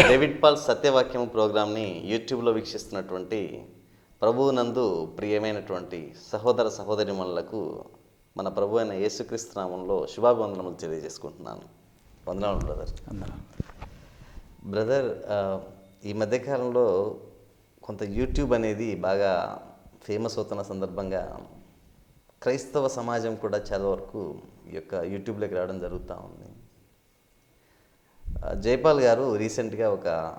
David Paul సత్యవాక్యం ప్రోగ్రామ్ని యూట్యూబ్లో వీక్షిస్తున్నటువంటి ప్రభువు నందు ప్రియమైనటువంటి సహోదర సహోదరిమణులకు మన ప్రభు అయిన యేసుక్రీస్తు నామంలో శుభాభివందనములు తెలియజేసుకుంటున్నాను. వందనాలు బ్రదర్. బ్రదర్ ఈ మధ్యకాలంలో కొంత యూట్యూబ్ అనేది బాగా ఫేమస్ అవుతున్న సందర్భంగా క్రైస్తవ సమాజం కూడా చాలా వరకు ఈ యొక్క యూట్యూబ్లోకి రావడం జరుగుతూ ఉంది. జైపాల్ గారు రీసెంట్గా ఒక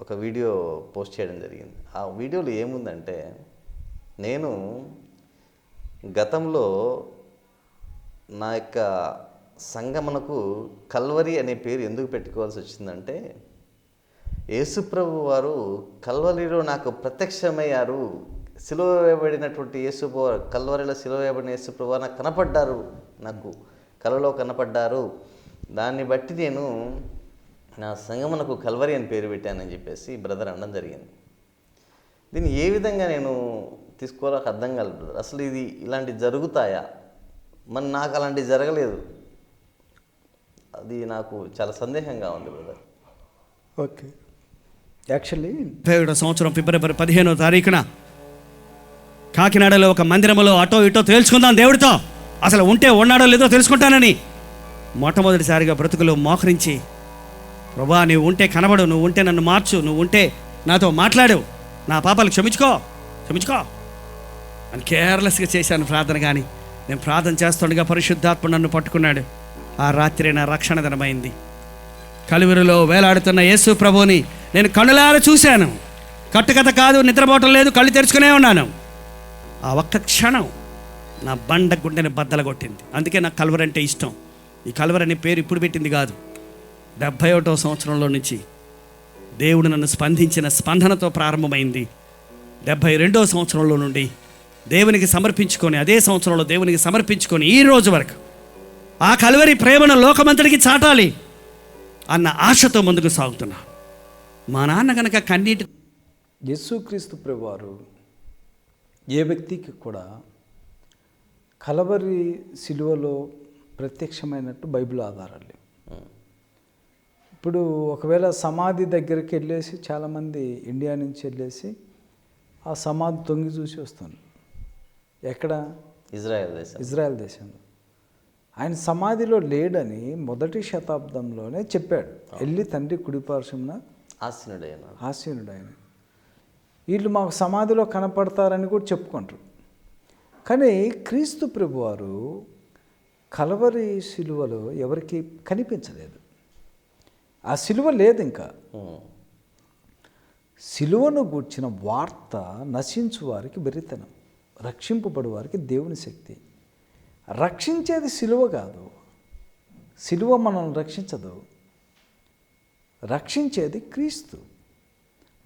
ఒక వీడియో పోస్ట్ చేయడం జరిగింది. ఆ వీడియోలో ఏముందంటే నేను గతంలో నా యొక్క సంగమనకు కల్వరి అనే పేరు ఎందుకు పెట్టుకోవాల్సి వచ్చిందంటే యేసుప్రభు వారు కల్వరిలో నాకు ప్రత్యక్షమయ్యారు. సిలువ వేయబడినటువంటి యేసు కల్వరిలో సిలువ వేయబడిన యేసుప్రభు నాకు కనపడ్డారు. నాకు కలలో కనపడ్డారు. దాన్ని బట్టి నేను నా సంగమనకు కల్వరి అని పేరు పెట్టానని చెప్పేసి బ్రదర్ అనడం జరిగింది. దీన్ని ఏ విధంగా నేను తీసుకోవాలో అర్థం కాలేదు బ్రదర్. అసలు ఇది ఇలాంటివి జరుగుతాయా? మరి నాకు అలాంటివి జరగలేదు. అది నాకు చాలా సందేహంగా ఉంది బ్రదర్. ఓకే. యాక్చువల్లీ ముప్పై ఒకటో సంవత్సరం ఫిబ్రవరి పదిహేనో తారీఖున కాకినాడలో ఒక మందిరములో అటో ఇటో తేల్చుకుందాం దేవుడితో. అసలు ఉంటే ఉన్నాడో లేదో తెలుసుకుంటానని. మొట్టమొదటిసారిగా బ్రతుకులో మోకరించి ప్రభా నువ్వు ఉంటే కనబడు నువ్వు ఉంటే నన్ను మార్చు నువ్వు ఉంటే నాతో మాట్లాడు నా పాపాలు క్షమించుకో క్షమించుకో. అని కేర్లెస్గా చేశాను ప్రార్థన కానీ నేను ప్రార్థన చేస్తుండగా పరిశుద్ధాత్మ నన్ను పట్టుకున్నాడు. ఆ రాత్రి నా రక్షణ దినమైంది కలువరిలో వేలాడుతున్న యేసు ప్రభుని నేను కళ్ళులార చూశాను. కట్టుకథ కాదు నిద్రపోవటం లేదు కళ్ళు తెరుచుకునే ఉన్నాను. ఆ ఒక్క క్షణం నా బండ గుండెని బద్దలు కొట్టింది అందుకే నాకు కలువరంటే ఇష్టం. ఈ కలవరి అనే పేరు ఇప్పుడు పెట్టింది కాదు. డెబ్భై ఒకటో సంవత్సరంలో నుంచి దేవుడు నన్ను స్పందించిన స్పందనతో ప్రారంభమైంది. డెబ్భై రెండో సంవత్సరంలో నుండి దేవునికి సమర్పించుకొని అదే సంవత్సరంలో దేవునికి సమర్పించుకొని ఈ రోజు వరకు ఆ కలువరి ప్రేమను లోకమంతటికి చాటాలి అన్న ఆశతో ముందుకు సాగుతున్నా. మా నాన్న కనుక కన్నీటి యేసుక్రీస్తు ప్రభువారు ఏ వ్యక్తికి కూడా కలవరి సిలువలో ప్రత్యక్షమైనట్టు బైబిల్ ఆధారాలు ఇప్పుడు ఒకవేళ సమాధి దగ్గరికి వెళ్ళేసి చాలామంది ఇండియా నుంచి వెళ్ళేసి ఆ సమాధి తొంగి చూసి వస్తుంది ఎక్కడ? ఇజ్రాయెల్ దేశం ఇజ్రాయెల్ దేశంలో. ఆయన సమాధిలో లేడని మొదటి శతాబ్దంలోనే చెప్పాడు. వెళ్ళి తండ్రి కుడిపార్శ్వమున ఆశీనుడైన ఆసీనుడు ఆయన వీళ్ళు మాకు సమాధిలో కనపడతారని కూడా చెప్పుకుంటారు. కానీ క్రీస్తు ప్రభువారు కలవరి సిలువలో ఎవరికి కనిపించలేదు. ఆ సిలువ లేదు ఇంకా. సిలువను గూర్చిన వార్త నశించు వారికి బెరితనం రక్షింపబడు వారికి దేవుని శక్తి. రక్షించేది సిలువ కాదు. సిలువ మనల్ని రక్షించదు. రక్షించేది క్రీస్తు.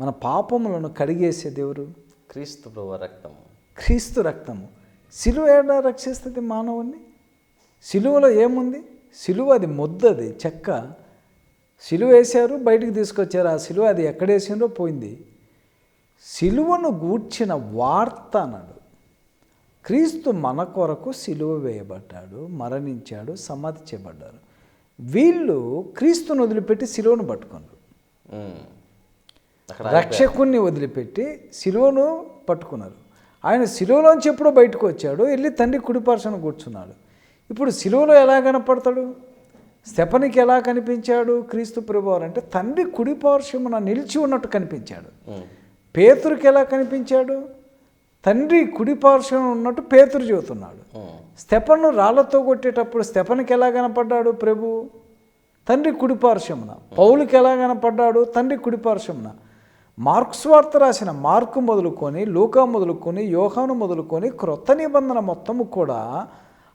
మన పాపములను కడిగేసే దేవుడు. క్రీస్తు ప్రభు రక్తం క్రీస్తు రక్తము. సిలువ ఏడా రక్షిస్తుంది మానవుణ్ణి? సిలువలో ఏముంది? సిలువ అది ముద్దది చెక్క. సిలువ వేశారు బయటికి తీసుకొచ్చారు. ఆ సిలువ అది ఎక్కడేసిందో పోయింది. సిలువను గూర్చిన వార్త అన్నాడు. క్రీస్తు మన కొరకు సిలువ వేయబడ్డాడు మరణించాడు సమాధి చేయబడ్డారు వీళ్ళు క్రీస్తును వదిలిపెట్టి సిలువను పట్టుకున్నారు. రక్షకుణ్ణి వదిలిపెట్టి సిలువను పట్టుకున్నారు. ఆయన సిలువలోంచి ఎప్పుడో బయటకు వచ్చాడు వెళ్ళి తండ్రి కుడిపార్శ్వన కూర్చున్నాడు. ఇప్పుడు సిలువలో ఎలా కనపడతాడు? స్తెపనికి ఎలా కనిపించాడు? క్రీస్తు ప్రభువారు అంటే తండ్రి కుడిపార్శ్వమున నిలిచి ఉన్నట్టు కనిపించాడు. పేతురికి ఎలా కనిపించాడు? తండ్రి కుడిపార్శ్వన ఉన్నట్టు పేతురు చెబుతున్నాడు. స్తెపను రాళ్ళతో కొట్టేటప్పుడు స్తెపనికి ఎలా కనపడ్డాడు ప్రభు? తండ్రి కుడిపార్శ్వమున పౌలుకి ఎలా కనపడ్డాడు? తండ్రి కుడిపార్శ్వమున మార్క్స్ వార్త రాసిన మార్కు మొదలుకొని లూకా మొదలుకొని యోహాను మొదలుకొని క్రొత్త నిబంధన మొత్తము కూడా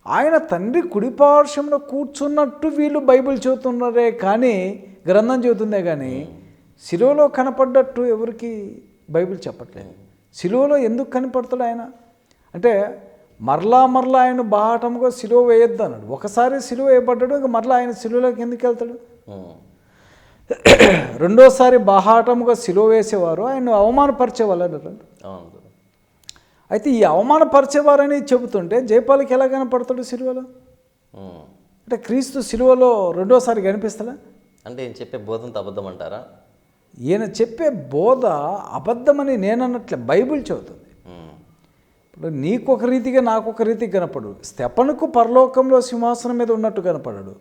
ఆయన తండ్రి కుడిపార్శ్వమున కూర్చున్నట్టు వీళ్ళు బైబిల్ చదువుతున్నారే కానీ గ్రంథం చెబుతుందే కానీ శిలువలో కనపడ్డట్టు ఎవరికి బైబిల్ చెప్పట్లేదు. శిలువలో ఎందుకు కనపడతాడు ఆయన? అంటే మరలా మరలా ఆయన బాహటముగా సిలువ వేయొద్దు అన్నాడు. ఒకసారి సిలువ వేయబడ్డాడు ఇక మరలా ఆయన సిలువలోకి ఎందుకు వెళ్తాడు. రెండోసారి బాహాటముగా సిలువ వేసేవారు ఆయన అవమానపరిచేవాళ్ళు అవును. బ్రదర్. అయితే ఈ అవమానపరిచేవారని చెబుతుంటే జయపాలకి ఎలా కనపడతాడు సిలువలో. అంటే క్రీస్తు సిలువలో రెండోసారి కనిపిస్తాడా అంటే ఈయన చెప్పే బోధంతో అబద్ధం అంటారా? ఈయన చెప్పే బోధ అబద్ధమని నేనన్నట్లే బైబిల్ చెబుతుంది. ఇప్పుడు నీకు ఒక రీతిగా నాకు ఒక రీతిగా కనపడు. స్టెపనుకు పరలోకంలో సింహాసనం మీద ఉన్నట్టు కనపడాడు.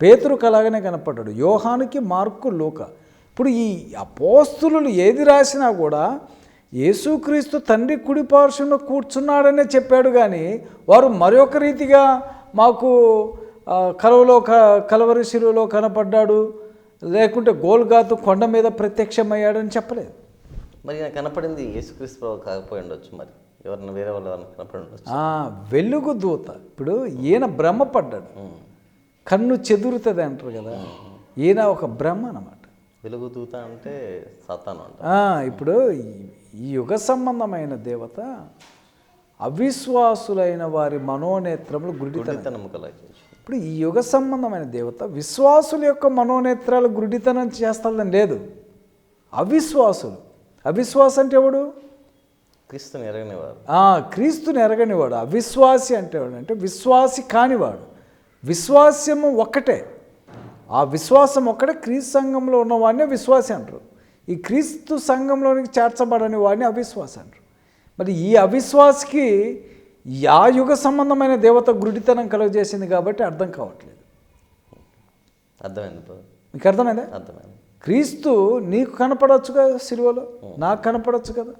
పేతురుకు అలాగనే కనపడ్డాడు యోహానికి మార్కు లూక. ఇప్పుడు ఈ అపోస్తులు ఏది రాసినా కూడా యేసుక్రీస్తు తండ్రి కుడి పార్శ్వంలో కూర్చున్నాడనే చెప్పాడు కానీ వారు మరొక రీతిగా మాకు కలవలో క కలవరి శిలువలో కనపడ్డాడు లేకుంటే గోల్గాతు కొండ మీద ప్రత్యక్షమయ్యాడని చెప్పలేదు. మరి కనపడింది యేసుక్రీస్తు ప్రభు కాకపోయి ఉండొచ్చు మరి. ఎవరన్నా వేరే వాళ్ళు ఎవరైనా కనపడి ఉండొచ్చు. వెలుగు దూత. ఇప్పుడు ఈయన భ్రమపడ్డాడు. కన్ను చెదురుతుంది అంటారు కదా. ఈయన ఒక బ్రహ్మ అన్నమాట. వెలుగు దూత అంటే సాతాను అంట ఇప్పుడు ఈ- యుగ సంబంధమైన దేవత అవిశ్వాసులైన వారి మనోనేత్రములు గుడితనం కలిగించి ఇప్పుడు ఈ యుగ సంబంధమైన దేవత విశ్వాసుల యొక్క మనోనేత్రాలు గుడితనం చేస్తాదని లేదు. అవిశ్వాసులు. అవిశ్వాసం అంటే ఎవడు? క్రీస్తుని ఎరగనివారు ఆ, క్రీస్తుని ఎరగనివాడు. అవిశ్వాసి అంటే వాడు అంటే విశ్వాసి కానివాడు. విశ్వాస్యము ఒక్కటే. ఆ విశ్వాసం ఒక్కటే క్రీస్తు సంఘంలో ఉన్నవాడిని విశ్వాసి అంటారు. ఈ క్రీస్తు సంఘంలోనికి చేర్చబడని వాడిని అవిశ్వాసి అంటారు మరి ఈ అవిశ్వాసికి యా యుగ సంబంధమైన దేవత గుడితనం కలుగజేసింది కాబట్టి అర్థం కావట్లేదు. అర్థమైంది మీకు అర్థమైందా? అర్థమైంది. క్రీస్తు నీకు కనపడవచ్చు కదా సిలువలో? నాకు కనపడవచ్చు కదా.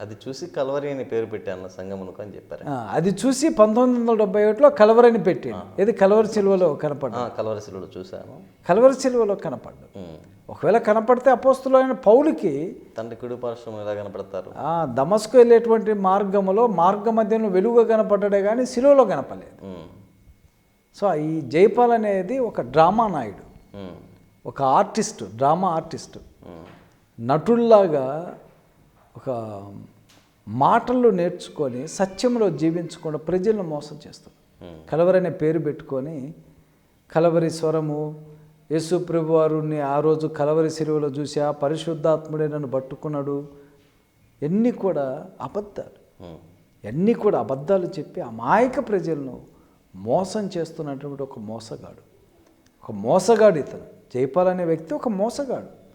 అది చూసి కలవరి అని పేరు పెట్టాను సంగమునకు అని చెప్పారు. అది చూసి పంతొమ్మిది వందల డెబ్బై ఒకటిలో కలవరని పెట్టాడు. ఏది? కలవరి సిలువలో కనపడ్డా కలవరి శిలువలో చూశాను. కలవరి సిలువలో కనపడ్డాడు. ఉమ్. ఒకవేళ కనపడితే అపోస్తులు అయిన పౌలుకి తండ్రి కుడి పార్శ్వం ఎలా కనపడతారు? ఆ దమస్కు వెళ్ళేటువంటి మార్గములో మార్గ మధ్యలో వెలుగుగా కనపడ్డాడే కానీ సిలువలో కనపడలేదు. సో ఈ జైపాల్ అనేది ఒక డ్రామా నాయుడు. ఒక ఆర్టిస్ట్ డ్రామా ఆర్టిస్ట్. నటుల్లాగా ఒక మాటల్లో నేర్చుకొని సత్యంలో జీవించకుండా ప్రజలను మోసం చేస్తాడు Hmm. కలవరి అనే పేరు పెట్టుకొని కలవరి స్వరము యేసు ప్రభు వారిని ఆ రోజు కలవరి సిలువలో చూసి ఆ పరిశుద్ధాత్ముడే నన్ను పట్టుకున్నాడు. ఎన్ని కూడా అబద్ధాలు. ఉమ్. ఎన్ని కూడా అబద్ధాలు చెప్పి అమాయక ప్రజలను మోసం చేస్తున్నటువంటి ఒక మోసగాడు. ఒక మోసగాడు ఇతను. జైపాల్ అనే వ్యక్తి ఒక మోసగాడు.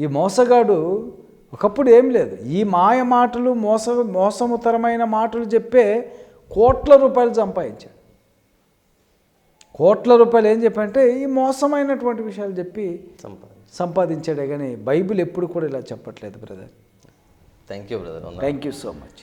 ఈ మోసగాడు ఒకప్పుడు ఏం లేదు. ఈ మాయ మాటలు మోస మోసముతరమైన మాటలు చెప్పే కోట్ల రూపాయలు సంపాదించాడు. కోట్ల రూపాయలు ఏం చెప్పంటే ఈ మోసమైనటువంటి విషయాలు చెప్పి సంపాదించి సంపాదించాడే. కానీ బైబిల్ ఎప్పుడు కూడా ఇలా చెప్పట్లేదు brother. Thank you brother thank you so much